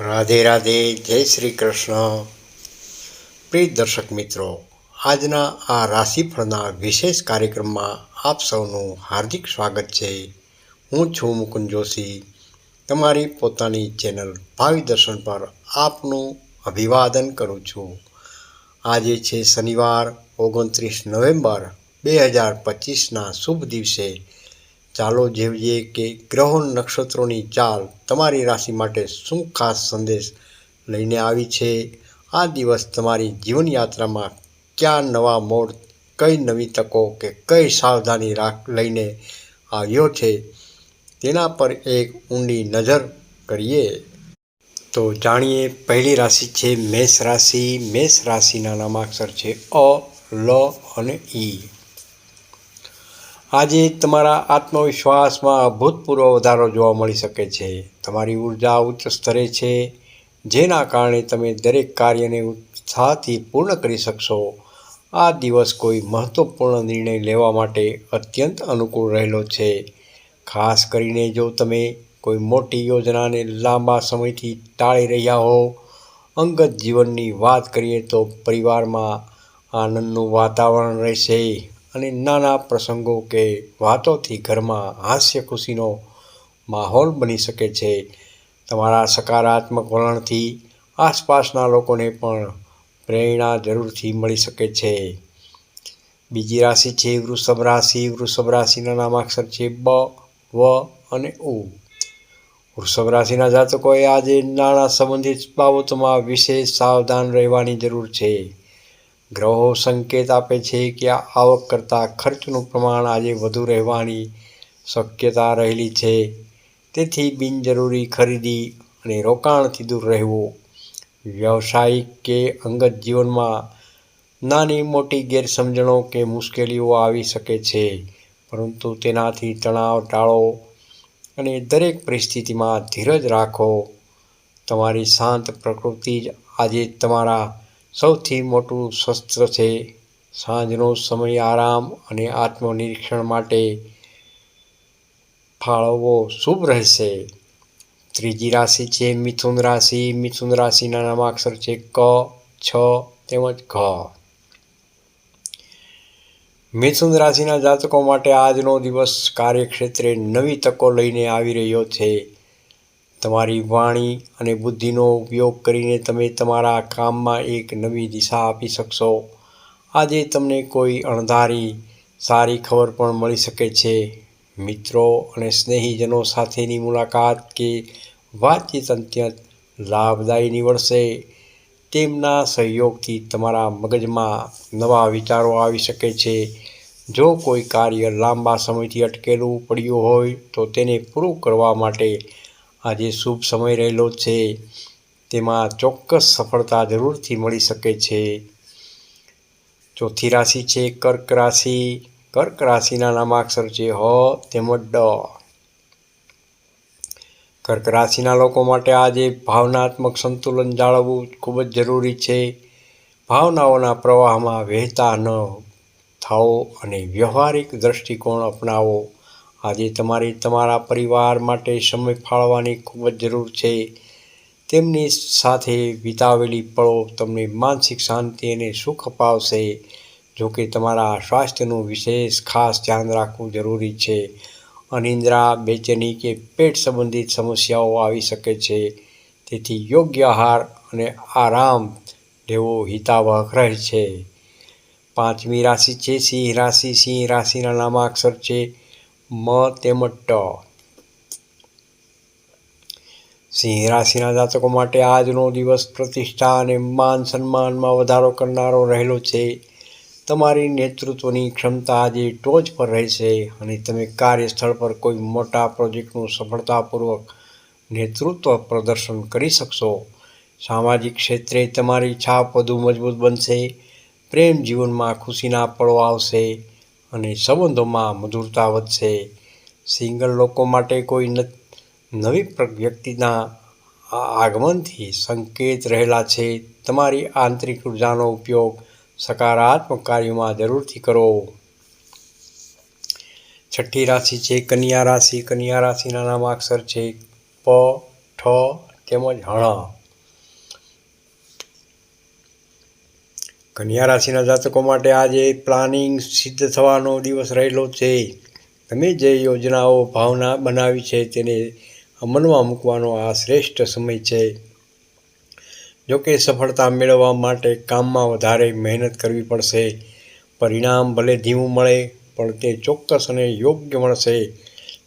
રાધે રાધે, જય શ્રી કૃષ્ણ. પ્રિય દર્શક મિત્રો, આજના આ રાશિફળના વિશેષ કાર્યક્રમમાં આપ સૌનું હાર્દિક સ્વાગત છે. હું છું મુકુંદ જોશી. તમારી પોતાની ચેનલ ભાવિ દર્શન પર આપનું અભિવાદન કરું છું. આજે છે શનિવાર, ઓગણત્રીસ નવેમ્બર, બે હજાર પચીસના શુભ દિવસે ચાલો જેવીએ કે ગ્રહો નક્ષત્રોની ચાલ તમારી રાશિ માટે શું ખાસ સંદેશ લઈને આવી છે? આ દિવસ તમારી જીવનયાત્રામાં ક્યાં નવા મોડ, કઈ નવી તકો કે કઈ સાવધાની રાખ લઈને આવ્યો છે? તેના પર એક ઊંડી નજર કરીએ. તો જાણીએ, પહેલી રાશિ છે મેષ રાશિ. મેષ રાશિના નામાક્ષર છે અ, લ અને ઈ. આજે તમારા આત્મવિશ્વાસમાં અભૂતપૂર્વ વધારો જોવા મળી શકે છે. તમારી ઊર્જા ઉચ્ચ સ્તરે છે, જેના કારણે તમે દરેક કાર્યને ઉત્સાહથી પૂર્ણ કરી શકશો. આ દિવસ કોઈ મહત્વપૂર્ણ નિર્ણય લેવા માટે અત્યંત અનુકૂળ રહેલો છે. ખાસ કરીને જો તમે કોઈ મોટી યોજનાને લાંબા સમયથી ટાળી રહ્યા હો, અંગત જીવનની વાત કરીએ તો પરિવારમાં આનંદનું વાતાવરણ રહેશે. અને નાના પ્રસંગો કે વાતોથી ઘરમાં હાસ્ય ખુશીનો માહોલ બની શકે છે. તમારા સકારાત્મક વલણથી આસપાસના લોકોને પણ પ્રેરણા જરૂરથી મળી શકે છે. બીજી રાશિ છે વૃષભ રાશિ. વૃષભ રાશિના નામાક્ષર છે બ, વ અને ઉ. વૃષભ રાશિના જાતકોએ આજે નાણાં સંબંધિત બાબતોમાં વિશેષ સાવધાન રહેવાની જરૂર છે. ગ્રહો સંકેત આપે છે કે આવક કરતાં ખર્ચનું પ્રમાણ આજે વધુ રહેવાની શક્યતા રહેલી છે. તેથી બિનજરૂરી ખરીદી અને રોકાણથી દૂર રહેવું, વ્યવસાયિક કે અંગત જીવનમાં નાની મોટી ગેરસમજણો કે મુશ્કેલીઓ આવી શકે છે, પરંતુ તેનાથી તણાવ ટાળો અને દરેક પરિસ્થિતિમાં ધીરજ રાખો. તમારી શાંત પ્રકૃતિ જ આજે તમારા સૌથી મોટું શસ્ત્ર છે સાંજનો સમય આરામ અને આત્મનિરીક્ષણ માટે ફાળવવો શુભ રહેશે. ત્રીજી રાશિ છે મિથુન રાશિ. મિથુન રાશિના નામાક્ષર છે ક, છ તેમજ ઘ. મિથુન રાશિના જાતકો માટે આજનો દિવસ કાર્યક્ષેત્રે નવી તકો લઈને આવી રહ્યો છે. તમારી વાણી અને બુદ્ધિનો ઉપયોગ કરીને તમે તમારા કામમાં એક નવી દિશા આપી શકશો. આજે તમને કોઈ અણધારી, સારી ખબર પણ મળી શકે છે. મિત્રો અને સ્નેહીજનો સાથેની મુલાકાત કે વાતચીત અત્યંત લાભદાયી નીવડશે. તેમના સહયોગથી તમારા મગજમાં નવા વિચારો આવી શકે છે. જો કોઈ કાર્ય લાંબા સમયથી અટકેલું પડ્યું હોય તો તેને પૂરું કરવા માટે આજે શુભ સમય રહેલો છે. તેમાં ચોક્કસ સફળતા જરૂરથી મળી શકે છે. ચોથી રાશિ છે કર્ક રાશિ. કર્ક રાશિના નામાક્ષર છે હ તેમજ ડ. કર્ક રાશિના લોકો માટે આજે ભાવનાત્મક સંતુલન જાળવવું ખૂબ જ જરૂરી છે. ભાવનાઓના પ્રવાહમાં વહેતા ન થાઓ અને વ્યવહારિક દૃષ્ટિકોણ અપનાવો. આજે તમારે, તમારા પરિવાર માટે સમય ફાળવવાની ખૂબ જ જરૂર છે. તેમની સાથે વિતાવેલી પળો તમને માનસિક શાંતિ અને સુખ અપાવશે. જોકે તમારા સ્વાસ્થ્યનું વિશેષ ખાસ ધ્યાન રાખવું જરૂરી છે. અનિદ્રા, બેચેની કે પેટ સંબંધિત સમસ્યાઓ આવી શકે છે. તેથી યોગ્ય આહાર અને આરામ લેવો હિતાવહ રહે છે. પાંચમી રાશિ છે સિંહ રાશિ. સિંહ રાશિના નામાક્ષર છે મ તેમજ ટ. સિંહ રાશિના જાતકો માટે આજનો દિવસ પ્રતિષ્ઠા અને માન સન્માનમાં વધારો કરનારો રહેલો છે. તમારી નેતૃત્વની ક્ષમતા આજે ટોચ પર રહેશે અને તમે કાર્યસ્થળ પર કોઈ મોટા પ્રોજેક્ટનું સફળતાપૂર્વક નેતૃત્વ પ્રદર્શન કરી શકશો. સામાજિક ક્ષેત્રે તમારી છાપ વધુ મજબૂત બનશે. પ્રેમ જીવનમાં ખુશીના પળો આવશે. અને સંબંધોમાં મધુરતા વધશે. સિંગલ લોકો માટે કોઈ નવી વ્યક્તિના આગમનથી સંકેત રહેલા છે. તમારી આંતરિક ઉર્જાનો ઉપયોગ સકારાત્મક કાર્યોમાં જરૂરથી કરો. છઠ્ઠી રાશિ છે, કન્યા રાશિ. કન્યા રાશિના નામાક્ષર છે, પ, ઠ, તેમજ હણ. કન્યા રાશિના જાતકો માટે આજે પ્લાનિંગ સિદ્ધ થવાનો દિવસ રહેલો છે. તમે જે યોજનાઓ, ભાવના બનાવી છે તેને અમલમાં મૂકવાનો આ શ્રેષ્ઠ સમય છે. જોકે સફળતા મેળવવા માટે કામમાં વધારે મહેનત કરવી પડશે. પરિણામ ભલે ધીમું મળે, પણ તે ચોક્કસ અને યોગ્ય મળશે.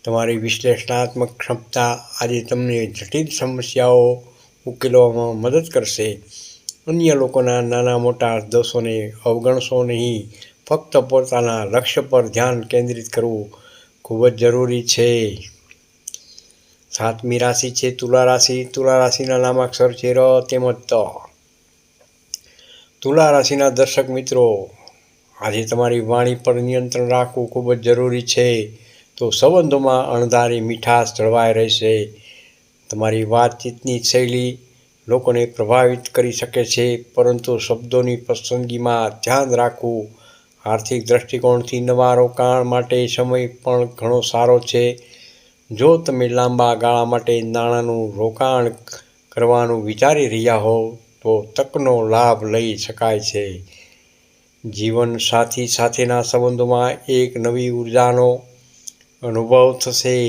તમારી વિશ્લેષણાત્મક ક્ષમતા આજે તમને જટિલ સમસ્યાઓ ઉકેલવામાં મદદ કરશે. અન્ય લોકોના નાના મોટા દોષોને અવગણશો નહીં ફક્ત પોતાના લક્ષ્ય પર ધ્યાન કેન્દ્રિત કરવું ખૂબ જ જરૂરી છે. સાતમી રાશિ છે, તુલા રાશિ. તુલા રાશિના નામાક્ષર છે ર, તેમજ ત. તુલા રાશિના દર્શક મિત્રો, આજે તમારી વાણી પર નિયંત્રણ રાખવું ખૂબ જ જરૂરી છે. તો સંબંધોમાં અણધારી મીઠાશ જળવાઈ રહેશે. તમારી વાતચીતની શૈલી લોકોને પ્રભાવિત કરી શકે છે, પરંતુ શબ્દોની પસંદગીમાં ધ્યાન રાખવું આર્થિક દૃષ્ટિકોણથી નવા રોકાણ માટે સમય પણ ઘણો સારો છે. જો તમે લાંબા ગાળા માટે નાણાંનું રોકાણ કરવાનું વિચારી રહ્યા હો તો તકનો લાભ લઈ શકાય છે. જીવન સાથી સાથેના સંબંધોમાં એક નવી ઉર્જાનો અનુભવ થશે.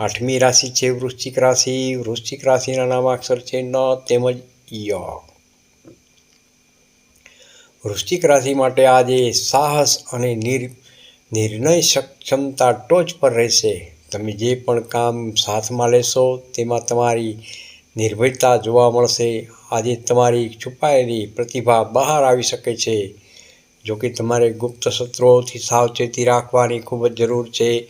આઠમી રાશિ છે, વૃશ્ચિક રાશિ. વૃશ્ચિક રાશિના નામાક્ષર છે, ન તેમજ ય. વૃશ્ચિક રાશિ માટે આજે સાહસ અને નિર, નિર્ણય સક્ષમતા ટોચ પર રહેશે. તમે જે પણ કામ સાથમાં લેશો, તેમાં તમારી નિર્ભયતા જોવા મળશે. આજે તમારી છુપાયેલી પ્રતિભા બહાર આવી શકે છે. જોકે તમારે ગુપ્ત સત્રોથી સાવચેતી રાખવાની ખૂબ જ જરૂર છે.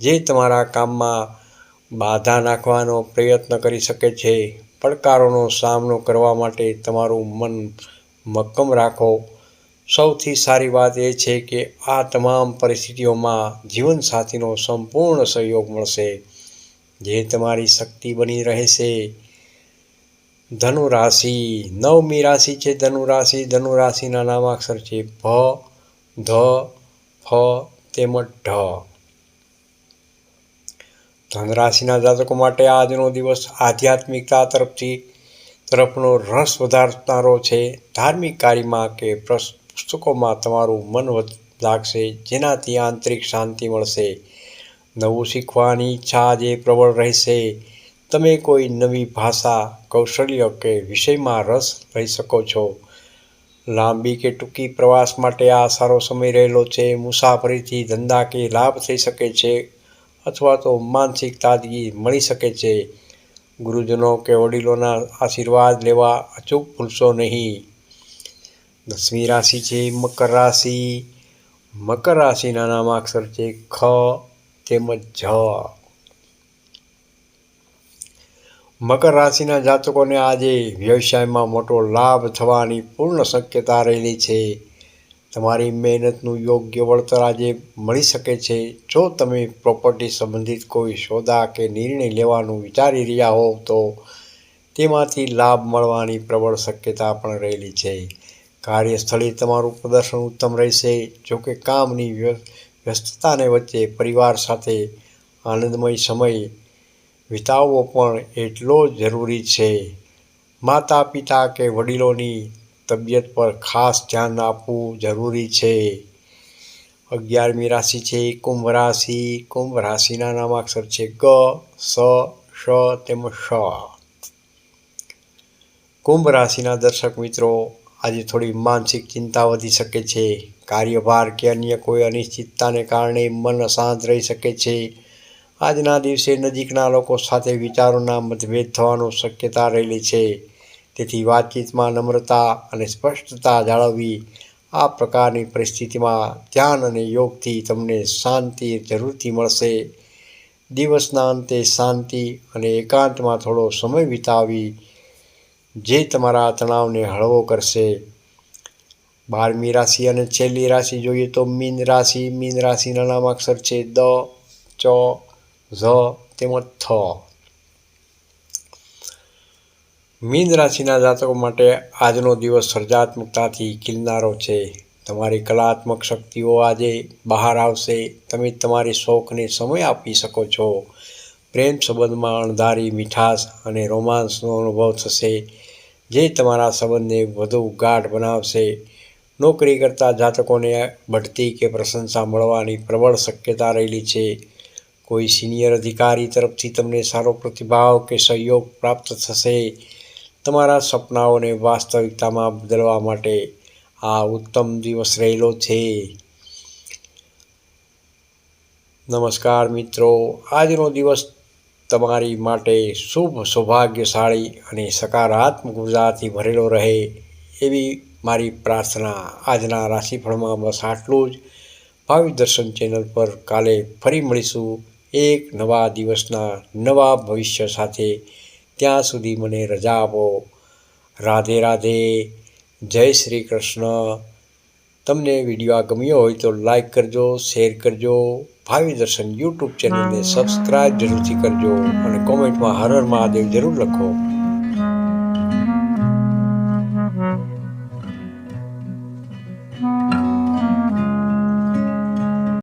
જે તમારા કામમાં બાધા નાખવાનો પ્રયત્ન કરી શકે છે. પડકારોનો સામનો કરવા માટે તમારું મન મક્કમ રાખો. સૌથી સારી વાત એ છે કે આ તમામ પરિસ્થિતિઓમાં જીવનસાથીનો સંપૂર્ણ સહયોગ મળશે. જે તમારી શક્તિ બની રહેશે. ધનુ રાશિ નવમી રાશિ છે. ધનુ રાશિ ધનુ રાશિના નામાક્ષર છે. ભ, ધ, ફ, તેમજ ઢ. ધનરાશિના જાતકો માટે આજનો દિવસ આધ્યાત્મિકતા તરફથી તરફનો રસ વધારનારો છે. ધાર્મિક કાર્યમાં કે પુસ્તકોમાં તમારું મન લાગશે જેનાથી આંતરિક શાંતિ મળશે. નવું શીખવાની ઈચ્છા આજે પ્રબળ રહેશે. તમે કોઈ નવી ભાષા, કૌશલ્ય કે વિષયમાં રસ લઈ શકો છો. લાંબી કે ટૂંકી પ્રવાસ માટે આ સારો સમય રહેલો છે. મુસાફરીથી ધંધા કે લાભ થઈ શકે છે. અથવા તો માનસિક તાજગી મળી શકે છે. ગુરુજનો કે વડીલોના આશીર્વાદ લેવા અચૂક ભૂલશો નહીં. દસમી રાશિ છે મકર રાશિ. મકર રાશિના નામાક્ષર છે ખ તેમજ જ. મકર રાશિના જાતકોને આજે વ્યવસાયમાં મોટો લાભ થવાની પૂર્ણ શક્યતા રહેલી છે. તમારી મહેનતનું યોગ્ય વળતર આજે મળી શકે છે. જો તમે પ્રોપર્ટી સંબંધિત કોઈ સોદા કે નિર્ણય લેવાનું વિચારી રહ્યા હોવ તો તેમાંથી લાભ મળવાની પ્રબળ શક્યતા પણ રહેલી છે. કાર્યસ્થળે તમારું પ્રદર્શન ઉત્તમ રહેશે. જોકે કામની વ્યસ્તતાને વચ્ચે પરિવાર સાથે આનંદમય સમય વિતાવવો પણ એટલો જરૂરી છે. માતા પિતા કે વડીલોની તબિયત પર ખાસ ધ્યાન આપવું જરૂરી છે. અગિયારમી રાશિ છે, કુંભ રાશિ. કુંભ રાશિના નામાક્ષર છે ગ, સ શ તેમજ શ કુંભ રાશિના દર્શક મિત્રો, આજે થોડી માનસિક ચિંતા વધી શકે છે. કાર્યભાર કે અન્ય કોઈ અનિશ્ચિતતાને કારણે મન અશાંત રહી શકે છે. આજના દિવસે નજીકના લોકો સાથે વિચારોના મતભેદ થવાનો શક્યતા રહેલી છે. તેથી વાતચીતમાં નમ્રતા અને સ્પષ્ટતા જાળવવી આ પ્રકારની પરિસ્થિતિમાં ધ્યાન અને યોગથી તમને શાંતિ જરૂરથી મળશે. દિવસના અંતે શાંતિ અને એકાંતમાં થોડો સમય વિતાવી જે તમારા તણાવને હળવો કરશે. બારમી રાશિ અને છેલ્લી રાશિ જોઈએ તો મીન રાશિ, મીન રાશિના નામાક્ષર છે દ, ચ, ઝ, તેમજ થ. મીન રાશિના જાતકો માટે આજનો દિવસ સર્જાત્મકતાથી ખીલનારો છે. તમારી કલાત્મક શક્તિઓ આજે બહાર આવશે. તમે તમારી શોખને સમય આપી શકો છો. પ્રેમ સંબંધમાં અણધારી મીઠાશ અને રોમાન્સનો અનુભવ થશે, જે તમારા સંબંધને વધુ ગાઢ બનાવશે. નોકરી કરતા જાતકોને બઢતી કે પ્રશંસા મળવાની પ્રબળ શક્યતા રહેલી છે. કોઈ સિનિયર અધિકારી તરફથી તમને સારો પ્રતિભાવ કે સહયોગ પ્રાપ્ત થશે. તમારા સપનાઓને વાસ્તવિકતામાં બદલવા માટે આ ઉત્તમ દિવસ રહેલો છે. નમસ્કાર મિત્રો, આજનો દિવસ તમારી માટે શુભ, સૌભાગ્યશાળી અને સકારાત્મક ઉર્જાથી ભરેલો રહે એવી મારી પ્રાર્થના. આજના રાશિફળમાં બસ આટલું જ. ભાવિ દર્શન ચેનલ પર કાલે ફરી મળીશું એક નવા દિવસના નવા ભવિષ્ય સાથે. ત્યાં સુધી મને રજા આપો. રાધે રાધે જય શ્રી કૃષ્ણ. તમને વીડિયો આ ગમ્યો હોય તો લાઈક કરજો શેર કરજો ભાવિ દર્શન યુટ્યુબ ચેનલને સબસ્ક્રાઈબ જરૂરથી કરજો અને કોમેન્ટમાં હર હર મહાદેવ જરૂર લખો.